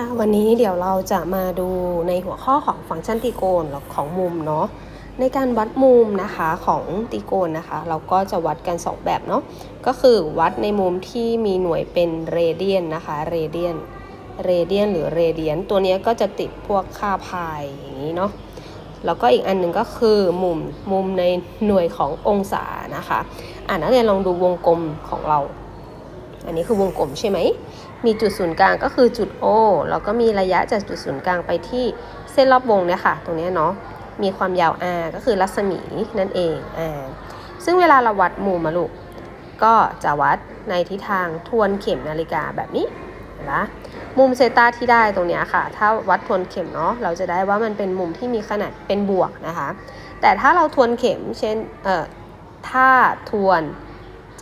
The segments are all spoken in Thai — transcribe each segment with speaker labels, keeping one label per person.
Speaker 1: ค่ะวันนี้เดี๋ยวเราจะมาดูในหัวข้อของฟังก์ชันตรีโกณของมุมเนาะในการวัดมุมนะคะของตรีโกณนะคะ เราก็จะวัดกัน 2 แบบเนาะก็คือวัดในมุมที่มีหน่วยเป็นเรเดียนนะคะเรเดียนเรเดียนหรือเรเดียนตัวนี้ก็จะติดพวกค่าพายอย่างนี้เนาะแล้วก็อีกอันหนึ่งก็คือมุมมุมในหน่วยขององศานะคะอ่านักเรียนลองดูวงกลมของเรา อันนี้คือวงกลมใช่ไหม มีจุดศูนย์กลางก็คือจุด O แล้วก็มีระยะจากจุดศูนย์กลางไปที่เส้นรอบวงเนี่ยค่ะ ตรงนี้เนาะ มีความยาว r ก็คือรัศมีนั่นเอง r ซึ่งเวลาเราวัดมุมมาลูก ก็จะวัดในทิศทางทวนเข็มนาฬิกาแบบนี้นะมุมเซตาที่ได้ตรงนี้ค่ะ ถ้าวัดทวนเข็มเนาะ เราจะได้ว่ามันเป็นมุมที่มีขนาดเป็นบวกนะคะ แต่ถ้าเราทวนเข็ม เช่น เอ่อ ถ้าทวน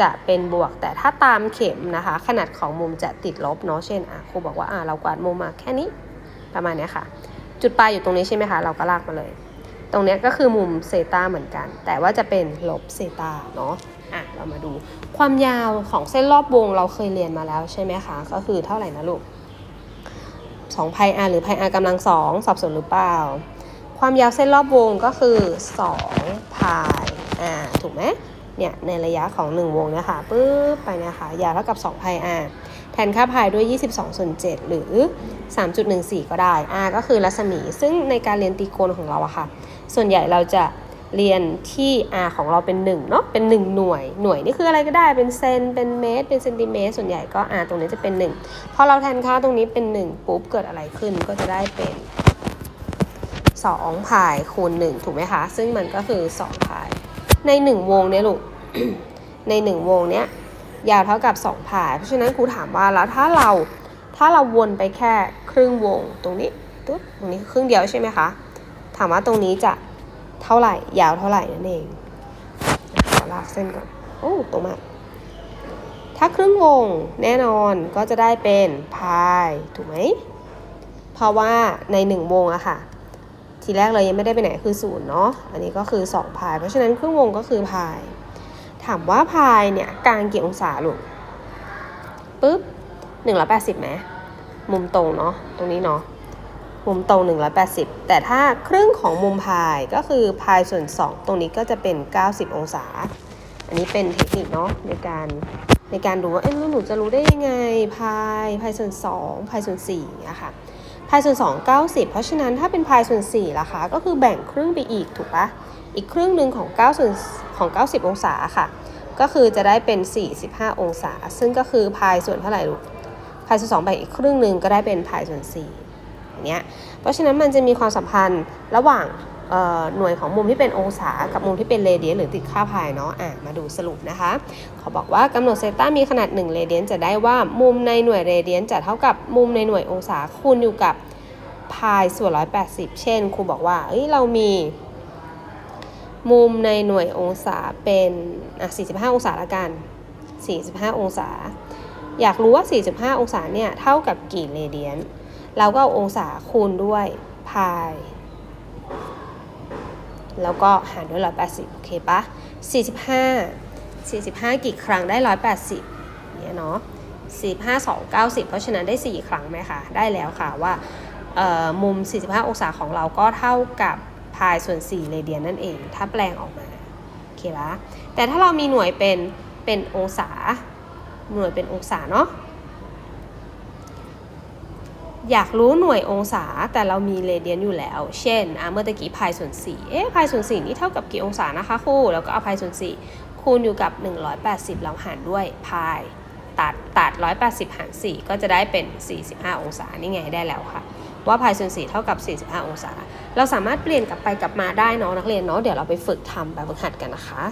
Speaker 1: จะเป็นบวก แต่ถ้าตามเข็มนะคะ ขนาดของมุมจะติดลบเนาะเช่นอะครูบอกว่าอะเรากวาดมุมมาแค่นี้ประมาณนี้ค่ะ จุดปลายอยู่ตรงนี้ใช่ไหมคะเราก็ลากมาเลย ตรงนี้ก็คือมุมเซตาเหมือนกัน แต่ว่าจะเป็นลบเซตาเนาะอะเรามาดูความยาวของเส้นรอบวงเราเคยเรียนมาแล้วใช่ไหมคะก็คือเท่าไหร่นะลูก2 pi r หรือ pi r กำลังสองสับสนหรือเปล่า ความยาวเส้นรอบวงก็คือ2 pi r ถูกไหม เนี่ยในระยะของ 1 วงนี่ยค่ะปึ๊บไปนี่ยค่ะยาวเท่ากับ2 pi r แทนค่าพายด้วย 22ส่วน7หรือ 3.14 ก็ได้ r ก็คือรัศมี ซึ่งในการเรียนตรีโกณของเราอะค่ะ ส่วนใหญ่เราจะเรียนที่ r ของเราเป็น1เนาะเป็น 1 หน่วยหน่วยนี่คืออะไรก็ได้เป็นเซนเป็นเมตร เป็นเซนติเมตร ส่วนใหญ่ก็ r ตรงนี้จะเป็น 1 พอเราแทนค่าตรงนี้เป็น 1 ปุ๊บเกิดอะไรขึ้นก็จะได้เป็น2พายคูณ1ถูกไหมคะ ซึ่งมันก็คือ2พาย ใน1วงเนี่ยลูก ใน1วงเนี้ยยาวเท่ากับ2พาย เพราะฉะนั้นครูถามว่าแล้วถ้าเราถ้าเราวนไปแค่ครึ่งวงตรงนี้ตุ๊ดตรงนี้ครึ่งเดียวใช่ไหมคะ ถามว่าตรงนี้จะเท่าไหร่ ยาวเท่าไหร่นั่นเองขอลากเส้นก่อนโอ้ตรงมากถ้าครึ่งวงแน่นอนก็จะได้เป็นพายถูกไหมเพราะว่าใน1วงอะค่ะ ทีแรกเลยยังไม่ได้ไปไหนคือศูนย์เนาะอันนี้ก็คือ2พาย เพราะฉะนั้นครึ่งวงก็คือพาย ถามว่าพายเนี่ยกลางกี่องศาลูกปุ๊บ180ไหมมุมตรงเนาะตรงนี้เนาะมุมตรง 180 แต่ถ้าครึ่งของมุมพายก็คือพายส่วน 2 ตรงนี้ก็จะเป็น 90 องศา อันนี้เป็นเทคนิคเนาะในการในการดูว่าเอ๊ะหนูจะรู้ได้ยังไงพายพายส่วน 2 พายส่วน4นะคะายส่วน 2 90 เพราะฉะนั้นถ้าเป็นพายส่วน4ล่ะคะก็คือแบ่งครึ่งไปอีกถูกปะอีกครึ่งหนึ่งของ9ส่วนของ 90 องศาค่ะ ก็คือจะได้เป็น 45 องศา ซึ่งก็คือพายส่วนเท่าไหร่ลูกพายส่วน2แบ่งอีกครึ่งหนึ่งก็ได้เป็นพายส่วน4อย่างเงี้ยเพราะฉะนั้นมันจะมีความสัมพันธ์ระหว่าง หน่วยของมุมที่เป็นองศากับมุมที่เป็นเรเดียนหรือติดค่าพายเนาะอะมาดูสรุปนะคะเขาบอกว่ากำหนดเซต้ามีขนาด1เรเดียนจะได้ว่ามุมในหน่วยเรเดียนจะเท่ากับมุมในหน่วยองศาคูณอยู่กับพายส่วน 180 เช่นครูบอกว่าเอ้ยเรามีมุมในหน่วยองศาเป็นอะ45 องศาละกัน 45 องศา อยากรู้ว่า 45 องศาเนี่ยเท่ากับกี่เรเดียน เราก็เอาองศาคูณด้วยพาย แล้วก็หารด้วย 180 โอเคปะ45 45 กี่ครั้งได้ 180เนี่ยเนาะ45 2 90 เพราะฉะนั้นได้ 4 ครั้งไหมคะ ได้แล้วค่ะว่ามุม 45 องศาของเราก็เท่ากับพายส่วน 4 เรเดียนนั่นเอง ถ้าแปลงออกมา โอเคปะแต่ถ้าเรามีหน่วยเป็นเป็นองศา หน่วยเป็นองศาเนาะ อยากรู้หน่วยองศาแต่เรามีเรเดียนอยู่แล้ว เช่นเมื่อตะกี้พายส่วน4เอ๊ะพายส่วน4นี่เท่ากับกี่องศานะคะครูแล้วก็เอาพายส่วน4คูณอยู่กับ 180เราหารด้วยพายตัดตัด 180 หาร 4 ก็จะได้เป็น 45 องศา นี่ไงได้แล้วค่ะ ว่าพายส่วน4เท่ากับ 45 องศา เราสามารถเปลี่ยนกลับไปกลับมาได้เนาะนักเรียนเนาะเดี๋ยวเราไปฝึกทำแบบฝึกหัดกันนะคะ